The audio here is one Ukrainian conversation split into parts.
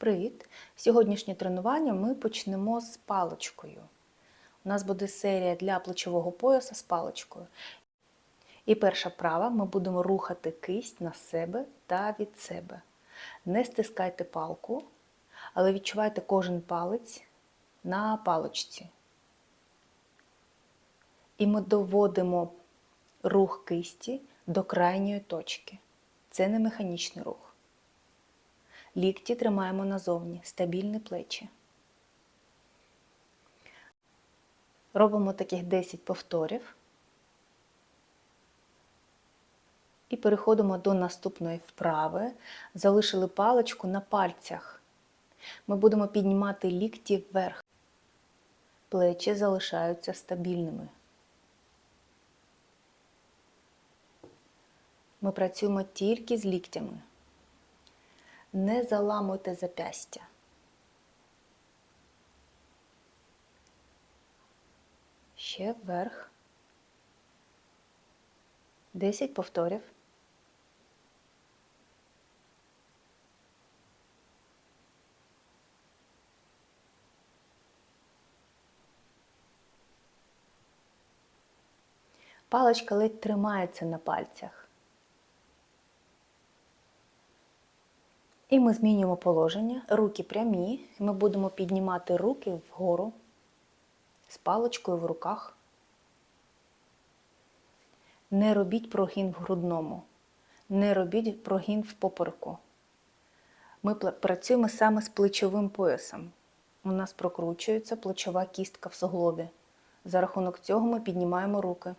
Привіт! Сьогоднішнє тренування ми почнемо з паличкою. У нас буде серія для плечового пояса з паличкою. І перша вправа ми будемо рухати кисть на себе та від себе. Не стискайте палку, але відчувайте кожен палець на паличці. І ми доводимо рух кисті до крайньої точки. Це не механічний рух. Лікті тримаємо назовні, стабільні плечі. Робимо таких 10 повторів. І переходимо до наступної вправи. Залишили паличку на пальцях. Ми будемо піднімати лікті вверх. Плечі залишаються стабільними. Ми працюємо тільки з ліктями. Не заламуйте запястя. Ще вверх. 10 повторів. Паличка ледь тримається на пальцях. І ми змінюємо положення. Руки прямі. Ми будемо піднімати руки вгору з паличкою в руках. Не робіть прогін в грудному. Не робіть прогін в попереку. Ми працюємо саме з плечовим поясом. У нас прокручується плечова кістка в суглобі. За рахунок цього ми піднімаємо руки.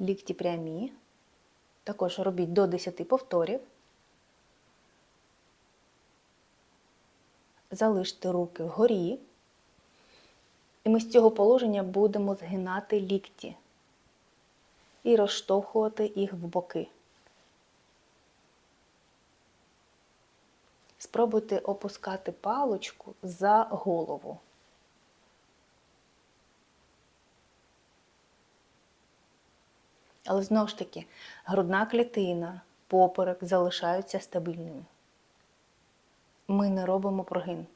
Лікті прямі. Також робіть до 10 повторів. Залиште руки вгорі. І ми з цього положення будемо згинати лікті і розштовхувати їх в боки. Спробуйте опускати палочку за голову. Але знову ж таки, грудна клітина, поперек залишаються стабільними. Ми не робимо прогин.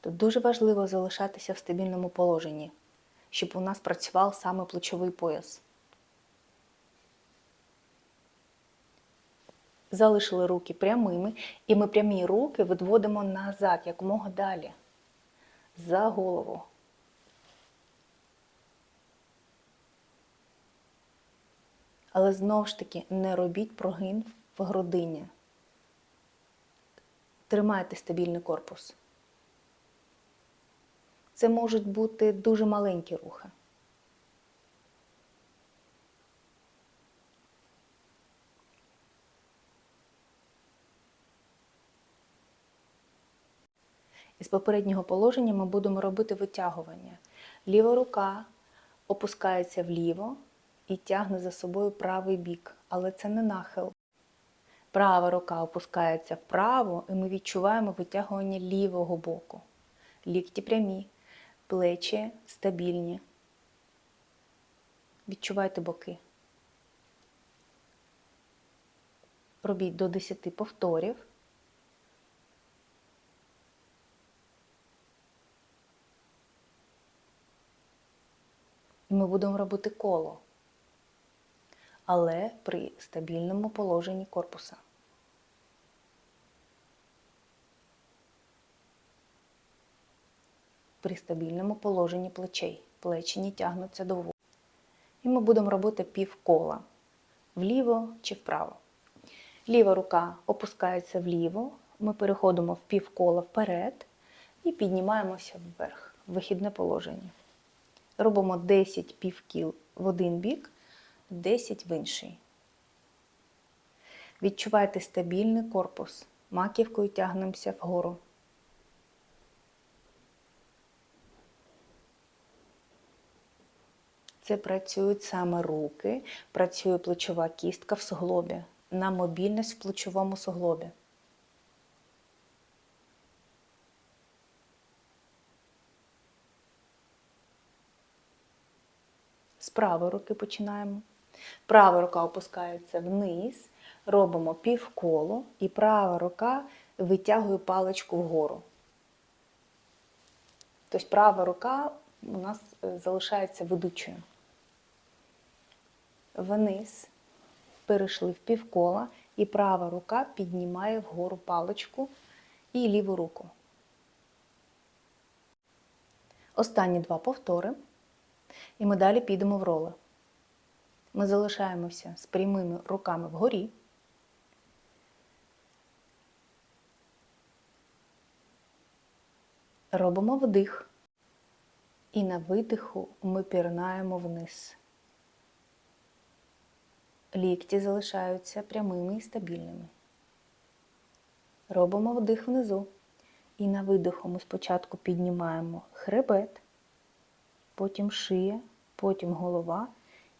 Тут дуже важливо залишатися в стабільному положенні, щоб у нас працював саме плечовий пояс. Залишили руки прямими, і ми прямі руки відводимо назад якомога далі, за голову. Але знову ж таки не робіть прогин в грудині. Тримайте стабільний корпус. Це можуть бути дуже маленькі рухи. Із попереднього положення ми будемо робити витягування. Ліва рука опускається вліво і тягне за собою правий бік, але це не нахил. Права рука опускається вправо, і ми відчуваємо витягування лівого боку. Лікті прямі, плечі стабільні. Відчувайте боки. Робіть до 10 повторів. І ми будемо робити коло але при стабільному положенні корпуса. При стабільному положенні плечей. Плечі не тягнуться до вух. І ми будемо робити півкола вліво чи вправо. Ліва рука опускається вліво, ми переходимо в півкола вперед і піднімаємося вверх, вихідне положення. Робимо 10 півкіл в один бік 10 в інший. Відчувайте стабільний корпус. Маківкою тягнемося вгору. Це працюють саме руки, працює плечова кістка в суглобі, на мобільність в плечовому суглобі. З правої руки починаємо. Права рука опускається вниз, робимо півколо і права рука витягує паличку вгору. Тобто права рука у нас е, залишається ведучою. Вниз перейшли в півкола, і права рука піднімає вгору паличку і ліву руку. Останні два повтори. І ми далі підемо в роли. Ми залишаємося з прямими руками вгорі. Робимо вдих. І на видиху ми пірнаємо вниз. Лікті залишаються прямими і стабільними. Робимо вдих внизу. І на видиху ми спочатку піднімаємо хребет, потім шия, потім голова,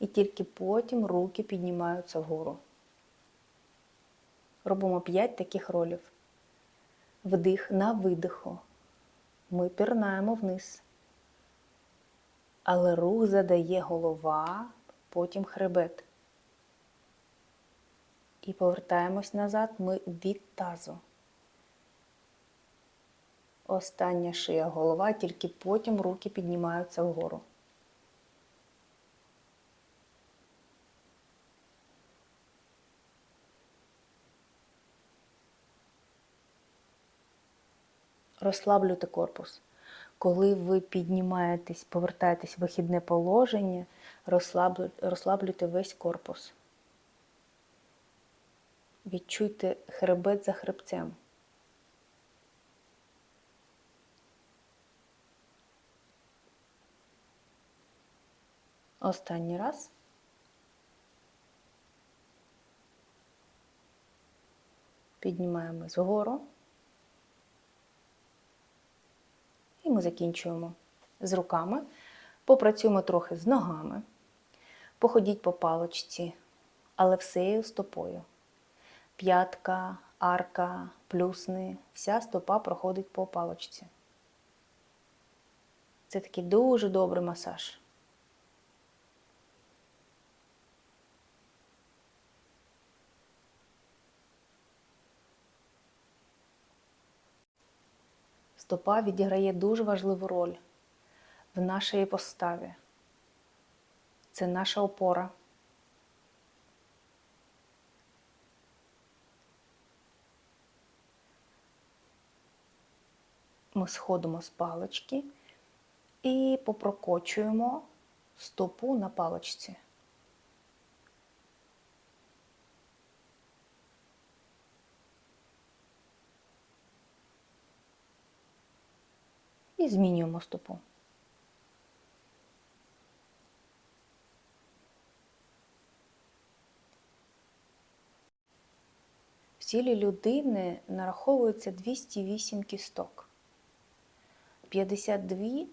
і тільки потім руки піднімаються вгору. Робимо 5 таких ролів. Вдих на видиху. Ми пірнаємо вниз. Але рух задає голова, потім хребет. І повертаємось назад ми від тазу. Остання шия голова, тільки потім руки піднімаються вгору. Розслаблюйте корпус. Коли ви піднімаєтесь, повертаєтесь в вихідне положення, розслаблюйте весь корпус. Відчуйте хребет за хребцем. Останній раз. Піднімаємо згору. І ми закінчуємо з руками. Попрацюємо трохи з ногами. Походіть по палочці, але всею стопою. П'ятка, арка, плюсни, вся стопа проходить по палочці. Це такий дуже добрий масаж. Стопа відіграє дуже важливу роль в нашій поставі. Це наша опора. Ми сходимо з палички і попрокочуємо стопу на паличці. І змінюємо стопу. В тілі людини нараховується 208 кісток. 52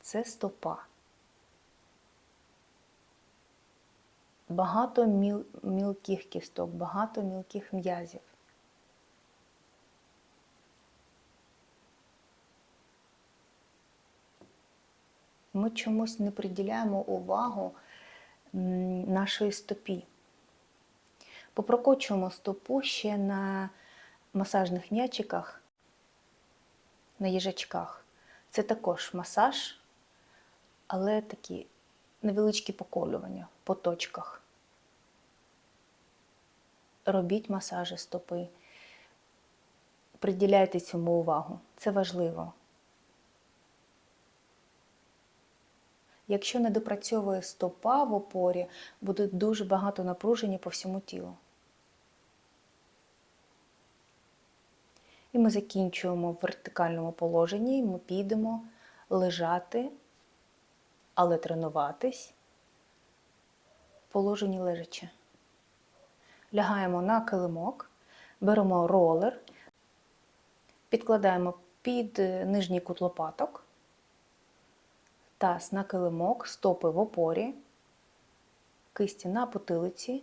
це стопа. Багато міл, мілких кісток, багато мілких м'язів. Ми чомусь не приділяємо увагу нашої стопі. Попрокочуємо стопу ще на масажних м'ячиках, на їжачках. Це також масаж, але такі невеличкі поколювання по точках. Робіть масажі стопи, приділяйте цьому увагу. Це важливо. Якщо не допрацьовує стопа в опорі, буде дуже багато напруження по всьому тілу. І ми закінчуємо в вертикальному положенні, і ми підемо лежати, але тренуватись в положенні лежачи. Лягаємо на килимок, беремо ролер, підкладаємо під нижній кут лопаток таз на килимок, стопи в опорі, кисті на потилиці,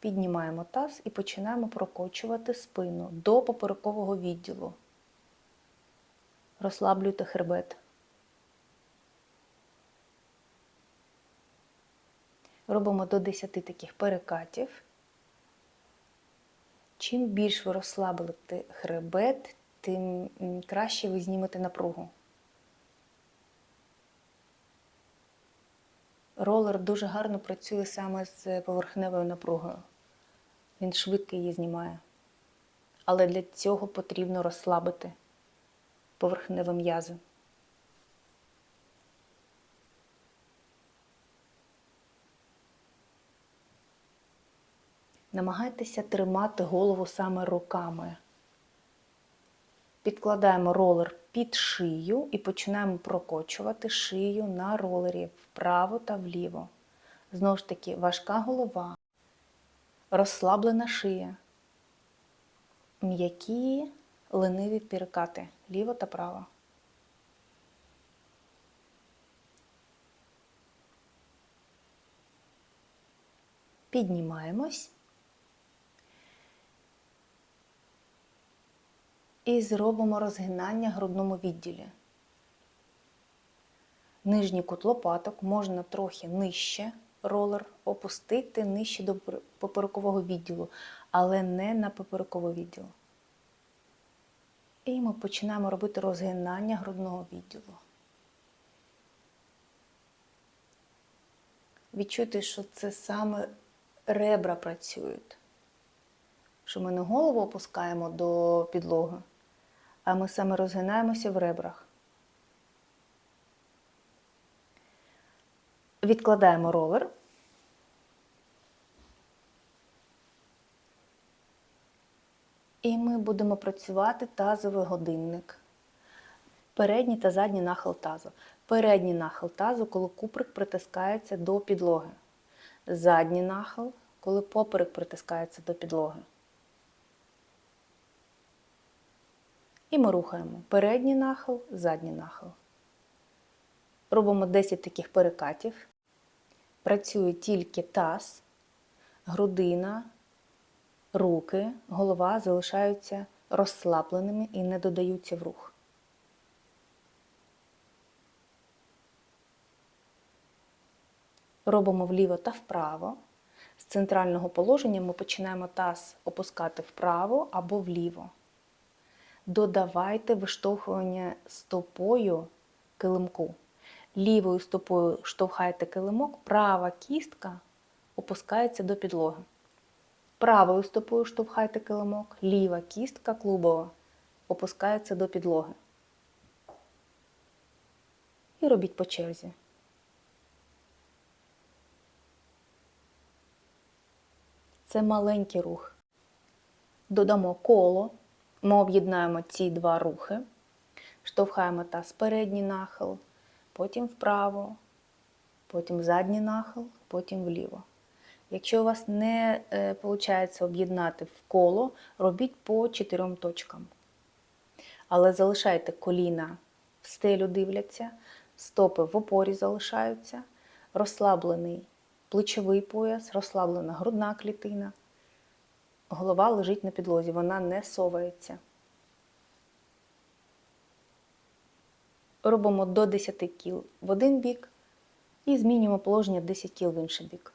піднімаємо таз і починаємо прокочувати спину до поперекового відділу. Розслаблюйте хребет. Робимо до 10 таких перекатів. Чим більш ви розслабите хребет, тим краще ви знімете напругу. Ролер дуже гарно працює саме з поверхневою напругою. Він швидко її знімає. Але для цього потрібно розслабити поверхневі м'язи. Намагайтеся тримати голову саме руками. Підкладаємо ролер під шию і починаємо прокочувати шию на ролері вправо та вліво. Знову ж таки, важка голова, розслаблена шия, м'які лениві перекати ліво та право. Піднімаємось. І зробимо розгинання грудному відділі. Нижній кут лопаток можна трохи нижче ролер опустити нижче до пер- поперекового відділу, але не на поперековий відділ. І ми починаємо робити розгинання грудного відділу. Відчуйте, що це саме ребра працюють. Що ми не голову опускаємо до підлоги, а ми саме розгинаємося в ребрах. Відкладаємо ролер. І ми будемо працювати тазовий годинник. Передній та задній нахил тазу. Передній нахил тазу, коли куприк притискається до підлоги. Задній нахил, коли поперек притискається до підлоги. І ми рухаємо передній нахил, задній нахил. Робимо 10 таких перекатів. Працює тільки таз, грудина, руки, голова залишаються розслабленими і не додаються в рух. Робимо вліво та вправо. З центрального положення ми починаємо таз опускати вправо або вліво. Додавайте виштовхування стопою килимку. Лівою стопою штовхаєте килимок, права кістка опускається до підлоги. Правою стопою штовхайте килимок, ліва кістка клубова опускається до підлоги. І робіть по черзі. Це маленький рух. Додамо коло. Ми об'єднаємо ці два рухи. Штовхаємо таз передній нахил, потім вправо, потім задній нахил, потім вліво. Якщо у вас не виходить об'єднати в коло, робіть по чотирьом точкам. Але залишайте коліна в стелю дивляться, стопи в опорі залишаються, розслаблений плечовий пояс, розслаблена грудна клітина. Голова лежить на підлозі, вона не совається. Робимо до 10 кіл в один бік і змінюємо положення 10 кіл в інший бік.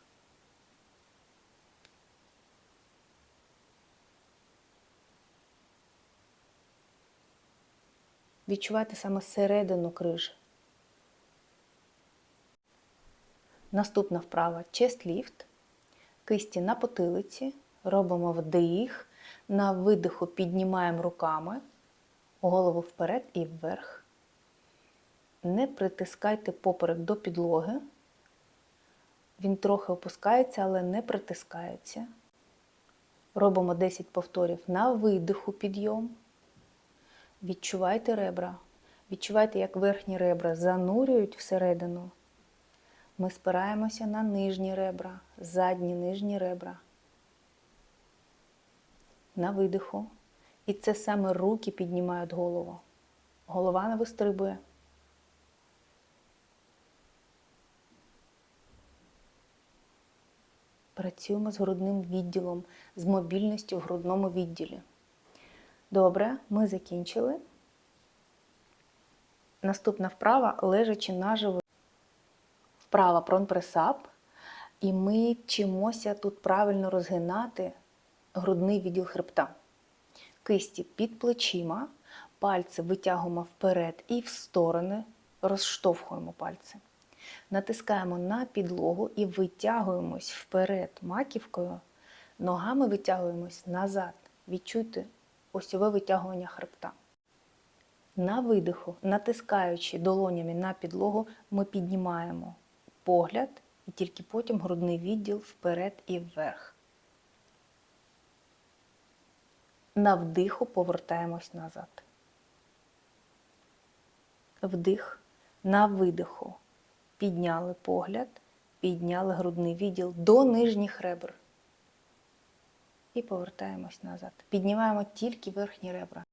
Відчувайте саме середину крижі. Наступна вправа chest lift. Кисті на потилиці. Робимо вдих. На видиху піднімаємо руками, голову вперед і вверх. Не притискайте поперек до підлоги. Він трохи опускається, але не притискається. Робимо 10 повторів на видиху підйом. Відчувайте ребра. Відчувайте, як верхні ребра занурюють всередину. Ми спираємося на нижні ребра, задні нижні ребра. На видиху. І це саме руки піднімають голову. Голова не вистрибує. Працюємо з грудним відділом, з мобільністю в грудному відділі. Добре, ми закінчили. Наступна вправа лежачи на животі. Вправа пронпресап. І ми вчимося тут правильно розгинати грудний відділ хребта. Кисті під плечима, пальці витягуємо вперед і в сторони, розштовхуємо пальці. Натискаємо на підлогу і витягуємось вперед маківкою, ногами витягуємось назад. Відчуйте осьове витягування хребта. На видиху, натискаючи долонями на підлогу, ми піднімаємо погляд і тільки потім грудний відділ вперед і вверх. На вдиху повертаємось назад. Вдих, на видиху. Підняли погляд, підняли грудний відділ до нижніх ребр. І повертаємось назад. Піднімаємо тільки верхні ребра.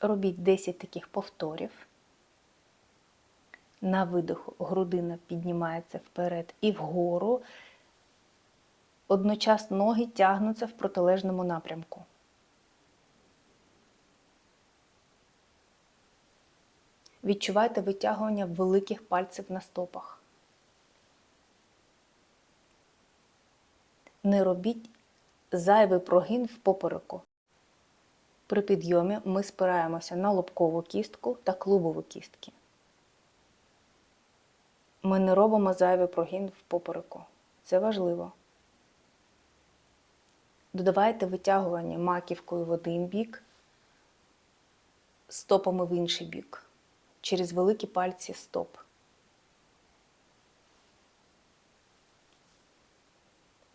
Робіть 10 таких повторів. На видиху грудина піднімається вперед і вгору. Одночасно ноги тягнуться в протилежному напрямку. Відчувайте витягування великих пальців на стопах. Не робіть зайвий прогін в попереку. При підйомі ми спираємося на лобкову кістку та клубову кістки. Ми не робимо зайвий прогін в попереку. Це важливо. Додавайте витягування маківкою в один бік, стопами в інший бік, через великі пальці стоп.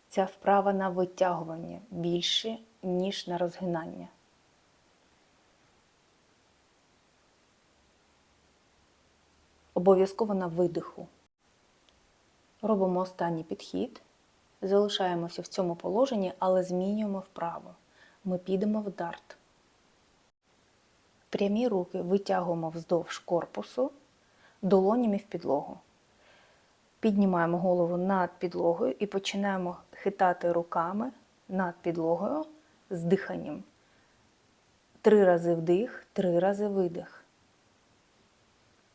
Ця вправа на витягування більше, ніж на розгинання. Обов'язково на видиху. Робимо останній підхід. Залишаємося в цьому положенні, але змінюємо вправо. Ми підемо в дарт. Прямі руки витягуємо вздовж корпусу, долонями в підлогу. Піднімаємо голову над підлогою і починаємо хитати руками над підлогою з диханням. Три рази вдих, три рази видих.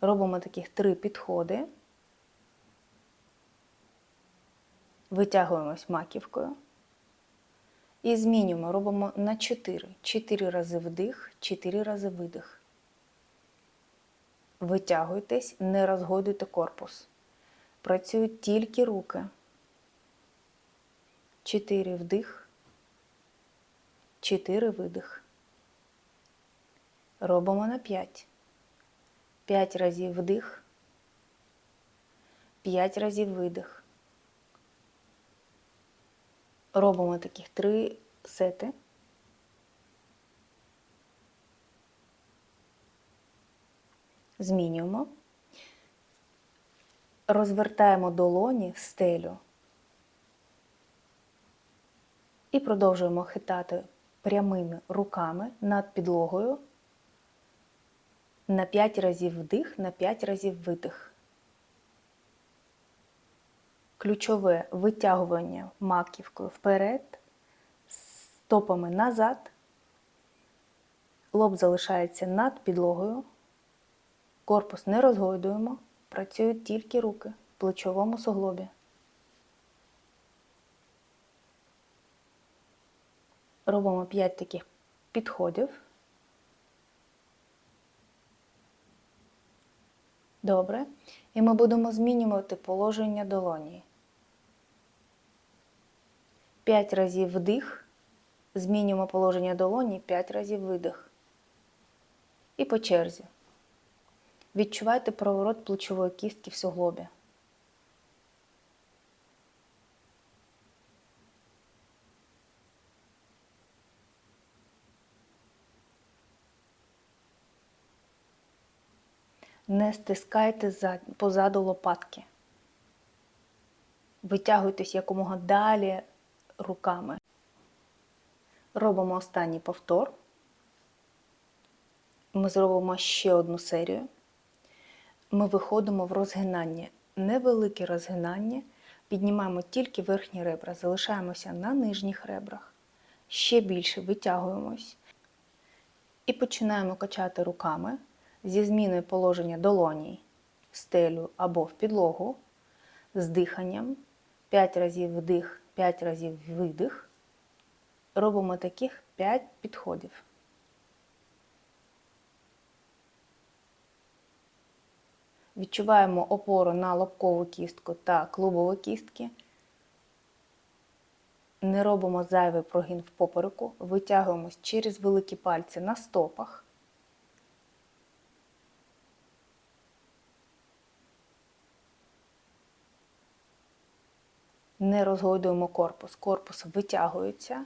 Робимо таких три підходи. Витягуємось маківкою. І змінюємо, робимо на 4. 4 рази вдих, 4 рази видих. Витягуйтесь, не розгойдуйте корпус. Працюють тільки руки. 4 вдих, 4 видих. Робимо на 5. 5 разів вдих, 5 разів видих. Робимо таких три сети. Змінюємо. Розвертаємо долоні в стелю і продовжуємо хитати прямими руками над підлогою на 5 разів вдих, на 5 разів видих. Ключове витягування маківкою вперед, стопами назад. Лоб залишається над підлогою. Корпус не розгойдуємо. Працюють тільки руки в плечовому суглобі. Робимо 5 таких підходів. Добре. І ми будемо змінювати положення долоні. 5 разів вдих. Змінюємо положення долоні, 5 разів видих. І по черзі. Відчувайте проворот плечової кістки в суглобі. Не стискайте позаду лопатки. Витягуйтесь якомога далі руками. Робимо останній повтор. Ми зробимо ще одну серію. Ми виходимо в розгинання. Невелике розгинання. Піднімаємо тільки верхні ребра, залишаємося на нижніх ребрах. Ще більше витягуємось. І починаємо качати руками зі зміною положення долоні в стелю або в підлогу, з диханням. 5 разів вдих, 5 разів видих. Робимо таких 5 підходів. Відчуваємо опору на лобкову кістку та клубову кістки. Не робимо зайвий прогін в попереку, витягуємось через великі пальці на стопах. Не розгойдуємо корпус. Корпус витягується,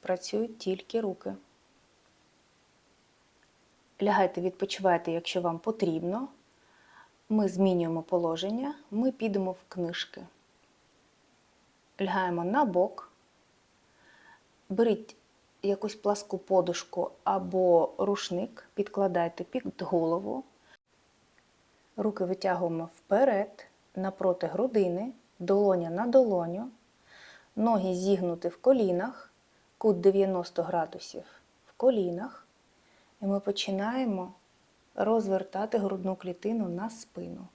працюють тільки руки. Лягайте, відпочивайте, якщо вам потрібно. Ми змінюємо положення, ми підемо в книжки. Лягаємо на бок, беріть якусь пласку подушку або рушник, підкладайте під голову. Руки витягуємо вперед, напроти грудини, долоня на долоню, ноги зігнуті в колінах, кут 90 градусів в колінах. І ми починаємо розвертати грудну клітину на спину.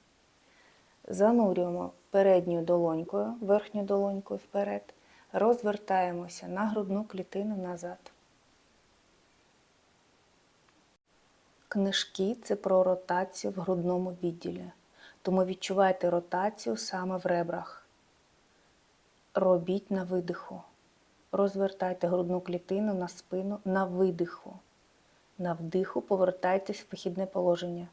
Занурюємо передньою долонькою, верхньою долонькою вперед, розвертаємося на грудну клітину назад. Книжки це про ротацію в грудному відділі, тому відчувайте ротацію саме в ребрах. Робіть на видиху. Розвертайте грудну клітину на спину на видиху. На вдиху повертайтесь в вихідне положення.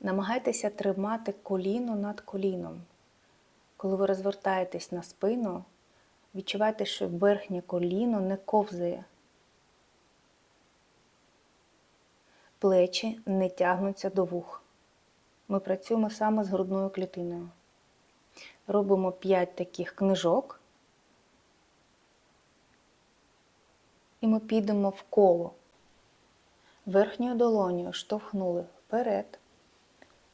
Намагайтеся тримати коліно над коліном. Коли ви розвертаєтесь на спину, відчувайте, що верхнє коліно не ковзає. Плечі не тягнуться до вух. Ми працюємо саме з грудною клітиною. Робимо 5 таких книжок. І ми підемо в коло. Верхньою долонею штовхнули вперед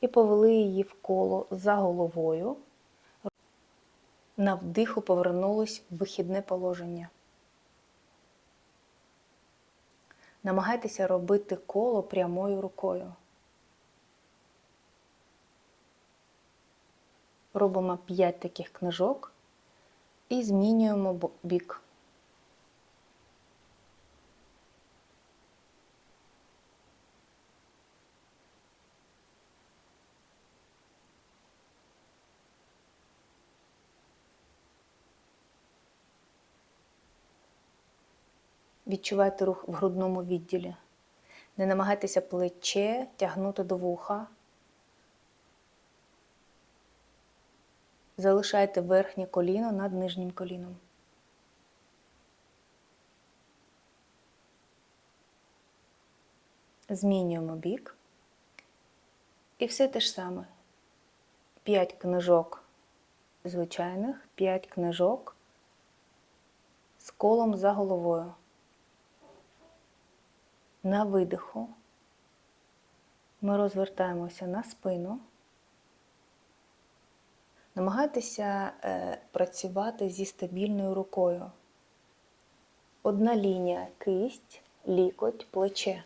і повели її в коло за головою. На вдиху повернулись в вихідне положення. Намагайтеся робити коло прямою рукою. Робимо 5 таких книжок і змінюємо бік. Відчувайте рух в грудному відділі. Не намагайтеся плече тягнути до вуха. Залишайте верхнє коліно над нижнім коліном. Змінюємо бік. І все те ж саме. 5 книжок звичайних, 5 книжок з колом за головою. На видиху ми розвертаємося на спину. Намагайтеся е, працювати зі стабільною рукою. Одна лінія кисть, лікоть, плече.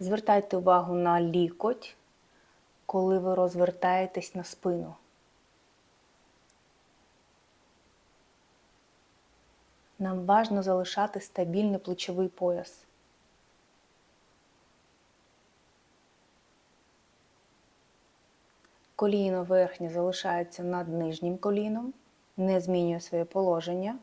Звертайте увагу на лікоть, коли ви розвертаєтесь на спину. Нам важно залишати стабільний плечовий пояс. Коліно верхнє залишається над нижнім коліном, не змінює своє положення.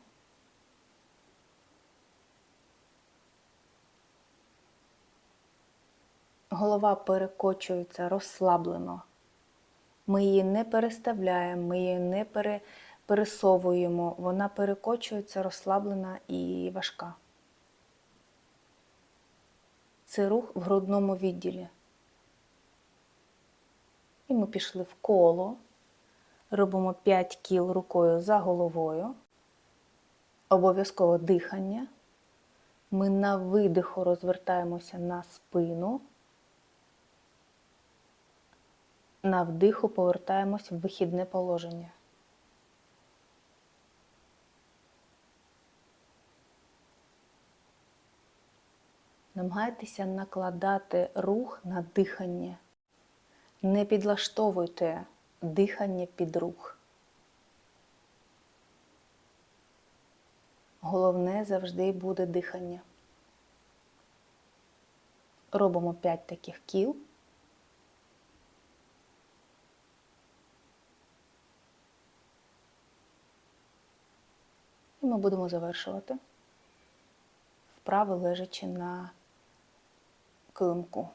Голова перекочується розслаблено. Ми її не переставляємо, ми її не пере, пересовуємо, вона перекочується розслаблена і важка. Це рух в грудному відділі. І ми пішли в коло, робимо 5 кіл рукою за головою, обов'язково дихання. Ми на видиху розвертаємося на спину, на вдиху повертаємось в вихідне положення. Намагайтеся накладати рух на дихання. Не підлаштовуйте дихання під рух. Головне завжди буде дихання. Робимо 5 таких кіл. І ми будемо завершувати вправи лежачи на килимку.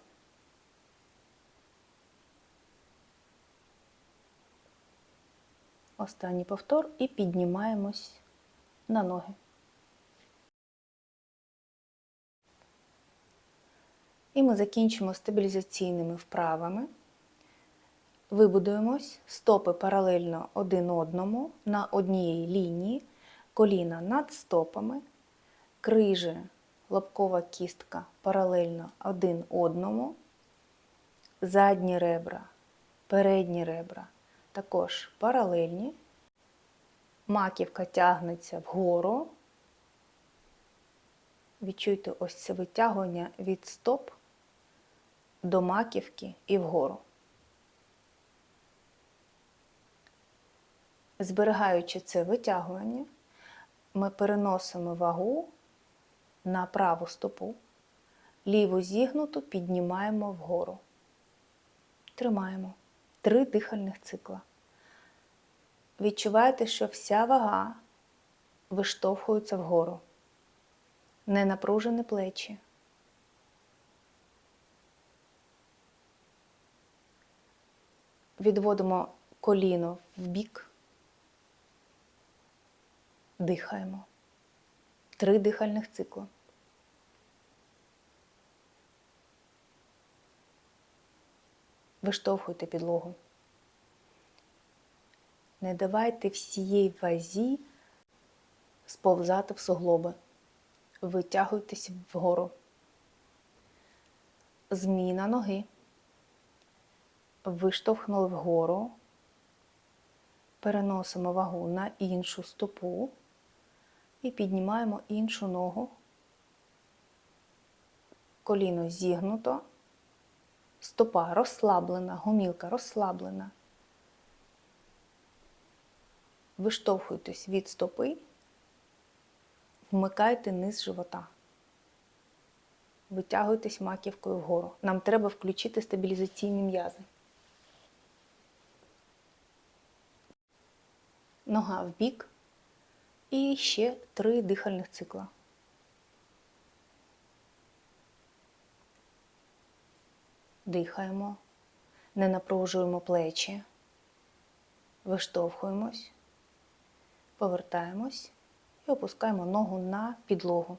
Останній повтор і піднімаємось на ноги. І ми закінчимо стабілізаційними вправами. Вибудуємось, стопи паралельно один одному на одній лінії, коліна над стопами, крижі, лобкова кістка паралельно один одному, задні ребра, передні ребра також паралельні, маківка тягнеться вгору. Відчуйте ось це витягування від стоп до маківки і вгору. Зберігаючи це витягування, ми переносимо вагу на праву стопу, ліву зігнуту піднімаємо вгору. Тримаємо три дихальних цикла. Відчуваєте, що вся вага виштовхується вгору. Не напружені плечі. Відводимо коліно в бік. Дихаємо. Три дихальних цикла. Виштовхуйте підлогу. Не давайте всієї вазі сповзати в суглоби. Витягуйтесь вгору. Зміна ноги. Виштовхнули вгору. Переносимо вагу на іншу стопу і піднімаємо іншу ногу. Коліно зігнуто, стопа розслаблена, гомілка розслаблена. Виштовхуйтесь від стопи, вмикайте низ живота. Витягуйтесь маківкою вгору. Нам треба включити стабілізаційні м'язи. Нога в бік. І ще три дихальних цикла. Дихаємо, не напружуємо плечі, виштовхуємось, повертаємось і опускаємо ногу на підлогу.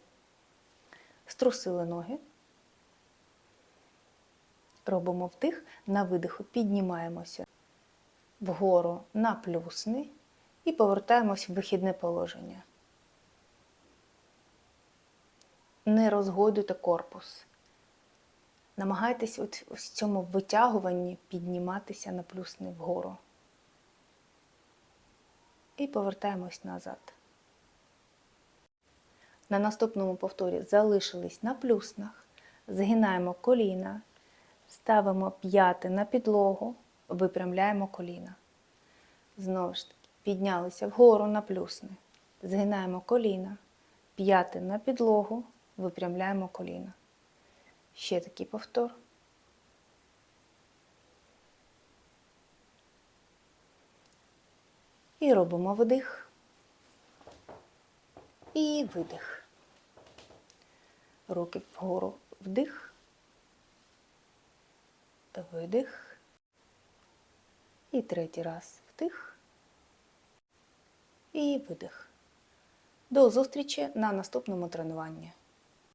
Струсили ноги. Робимо вдих, на видиху піднімаємося вгору на плюсни і повертаємось в вихідне положення. Не розгойдуйте корпус. Намагайтесь от в цьому витягуванні підніматися на плюсни вгору. І повертаємось назад. На наступному повторі залишились на плюснах, згинаємо коліна, ставимо п'яти на підлогу, випрямляємо коліна. Знову ж таки, піднялися вгору на плюсни. Згинаємо коліна, п'яти на підлогу, випрямляємо коліна. Ще такий повтор. І робимо вдих і видих. Руки вгору вдих, видих. І третій раз вдих і видих. До зустрічі на наступному тренуванні.